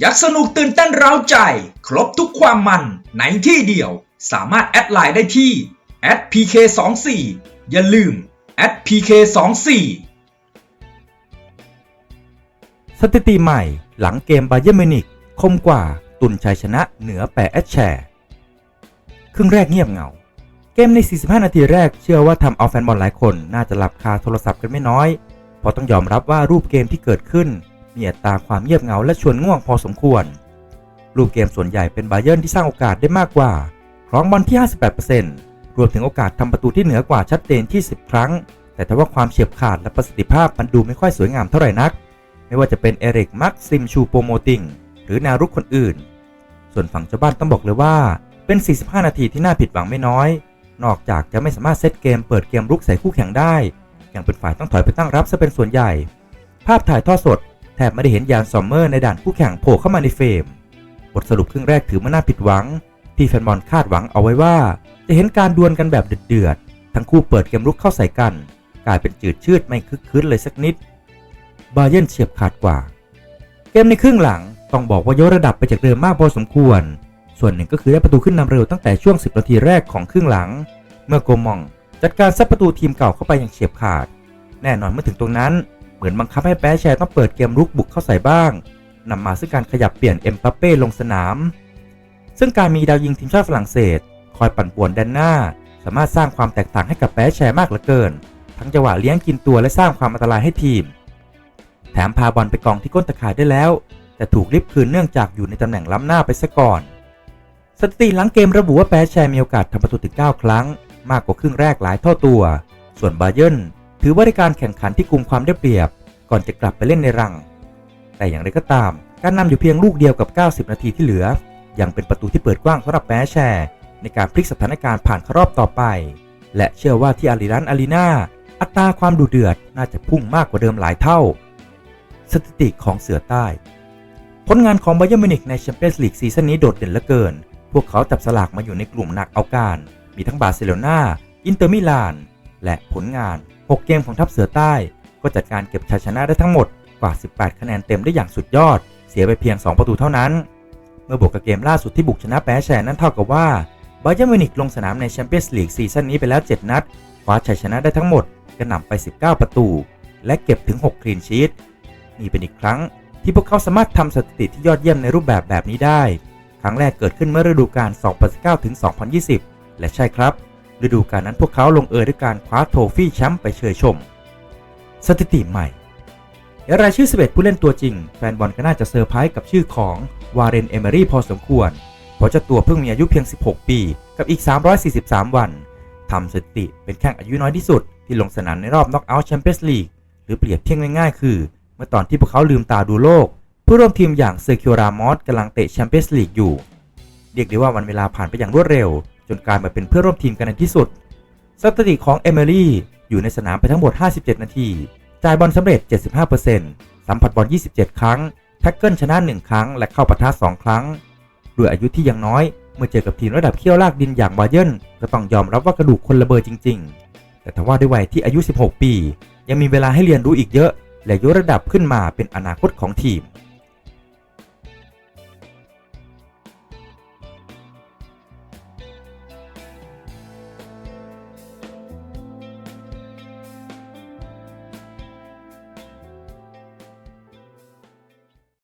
ยักสนุกตื่นเต้นเร้าใจ ครบทุกความมันในที่เดียว สามารถแอดไลน์ได้ที่ @pk24 อย่าลืม @pk24 สถิติใหม่หลังเกมบาเยอร์มินิกคมกว่าตุนชัยชนะเหนือแปะแอดแชร์ครึ่งแรกเงียบเหงา เกมใน 45 นาทีแรกเชื่อว่าทำเอาแฟนบอลหลายคนน่าจะหลับคาโทรศัพท์กันไม่น้อย เพราะต้องยอมรับว่ารูปเกมที่เกิดขึ้น มีอัตราความเงียบเหงาและชวนง่วงพอสมควรรูปเกมส่วนใหญ่เป็นบาเยิร์นที่สร้างโอกาสได้มากกว่า ครองบอลที่ 58%รวมถึงโอกาสทำประตูที่เหนือกว่าชัดเจนที่ 10 ครั้ง แต่ทว่าความเฉียบขาดและประสิทธิภาพมันดูไม่ค่อยสวยงามเท่าไหร่นัก ไม่ว่าจะเป็นเอริกมักซิมชูโปโมติงหรือนวรุกคนอื่น ส่วนฝั่งเจ้าบ้านต้องบอกเลยว่า เป็น 45 นาทีที่น่าผิดหวังไม่น้อย นอกจากจะไม่สามารถเซตเกมเปิดเกมรุกใส่คู่แข่งได้ ยังเป็นฝ่ายต้องถอยไปตั้งรับซะเป็นส่วนใหญ่ ภาพถ่ายทอดสด แทบไม่ได้เห็นยานซอมเมอร์ในด่านคู่แข่งโผล่เข้ามาในเฟรม บทสรุปครึ่งแรกถือว่าน่าผิดหวัง ที่แฟนบอลคาดหวังเอาไว้ว่า จะเห็นการดวลกันแบบเดือดๆ ทั้งคู่เปิดเกมรุกเข้าใส่กัน กลายเป็นจืดชืดไม่คึกคืนเลยสักนิด บาเยร์นเฉียบขาดกว่า เกมในครึ่งหลังต้องบอกว่ายกระดับไปจากเดิมมากพอสมควร ส่วนหนึ่งก็คือได้ประตูขึ้นนำเร็วตั้งแต่ช่วง 10 นาทีแรกของครึ่งหลัง เมื่อโกมองจัดการซัดประตูทีมเก่าเข้าไปอย่างเฉียบขาด แน่นอนเมื่อถึงตรงนั้น เหมือนบังคับให้แปแชร์ต้องเปิดเกมรุกบุกเข้าใส่บ้างนำมาซึ่งการขยับเปลี่ยนเอ็มปัปเป้ลงสนาม ซึ่งการมีดาวยิงทีมชาติฝรั่งเศส คอยปั่นป่วนแดนหน้า สามารถสร้างความแตกต่างให้กับแปแชร์มากเหลือเกิน ทั้งจังหวะเลี้ยงกินตัวและสร้างความอันตรายให้ทีม แถมพาบอลไปกองที่ก้นตะข่ายได้แล้ว แต่ถูกริบคืนเนื่องจากอยู่ในตำแหน่งล้ำหน้าไปซะก่อน สถิติหลังเกมระบุว่าแปแชร์มีโอกาสทำประตูถึง9ครั้ง มากกว่าครึ่งแรกหลายเท่าตัว ส่วนบาเยิร์น ถือว่าได้การแข่งขันที่กลุ่มความได้เปรียบ ก่อนจะกลับไปเล่นในรัง แต่อย่างไรก็ตาม การนำอยู่เพียงลูกเดียวกับ 90 นาทีที่เหลือ ยังเป็นประตูที่เปิดกว้างสำหรับแปแชร์ ในการพลิกสถานการณ์ผ่านเข้ารอบต่อไป และเชื่อว่าที่อาริรันอารีนาอัตราความดุเดือดน่าจะพุ่งมากกว่าเดิมหลายเท่า สถิติของเสือใต้ ผลงานของบาเยอร์มินิกในแชมเปี้ยนส์ลีกซีซั่นนี้โดดเด่นเหลือเกิน พวกเขาจับสลากมาอยู่ในกลุ่มหนักเอาการ มีทั้งบาร์เซโลนาอินเตอร์มิลาน และผลงาน 6 เกมของทัพเสือใต้ ก็จัดการเก็บชัยชนะได้ทั้งหมดกว่า 18 คะแนนเต็มได้อย่างสุดยอด เสียไปเพียง 2 ประตูเท่านั้น เมื่อบวกกับเกมล่าสุดที่บุกชนะแปแชนั้นเท่ากับว่าบาเยอร์มิวนิกลงสนามในแชมเปี้ยนส์ลีกซีซั่นนี้ไปแล้ว 7 นัดคว้าชัยชนะได้ทั้งหมดกระหน่ำไป 19 ประตู และเก็บถึง 6 คลีนชีตนี่เป็นอีกครั้งที่พวกเขาสามารถทำสถิติที่ยอดเยี่ยมในรูปแบบแบบนี้ได้ ครั้งแรกเกิดขึ้นเมื่อฤดูกาล 2019-2020 และใช่ครับ ฤดูกาลนั้นพวกเขาลงเอยด้วยการคว้าโทฟี่แชมป์ไปเชยชม สถิติใหม่ในรายชื่อ 11 ผู้เล่นตัวจริง แฟนบอลก็น่าจะเซอร์ไพรส์กับชื่อของวาเรนเอเมรี่พอสมควร เพราะเจ้าตัวเพิ่งมีอายุเพียง 16 ปี กับอีก 343 วันทำสถิติเป็นแข้งอายุน้อยที่สุด ที่ลงสนามในรอบน็อกเอาท์แชมเปี้ยนส์ลีกหรือเปรียบเทียบง่ายๆ คือ เมื่อตอนที่พวกเขาลืมตาดูโลก ผู้ร่วมทีมอย่างเซอร์คิวรามอสกำลังเตะแชมเปี้ยนส์ลีกอยู่ เรียกได้ว่าวันเวลาผ่านไปอย่างรวดเร็ว จนกลายมาเป็นเพื่อนร่วมทีมกันในที่สุดสถิติของเอมิลี่อยู่ในสนามไปทั้งหมด 57 นาที จ่ายบอลสำเร็จ 75%สัมผัสบอล 27 ครั้ง แท็กเกิลชนะ 1 ครั้ง และเข้าปะทะ2 ครั้ง ด้วยอายุที่ยังน้อย เมื่อเจอกับทีมระดับเขี้ยวลากดินอย่างบาเยนก็ต้องยอมรับว่ากระดูกคนละเบอร์จริง ๆ แต่ทว่าด้วยวัยที่อายุ 16 ปี ยังมีเวลาให้เรียนรู้อีกเยอะ และยกระดับขึ้นมาเป็นอนาคตของทีม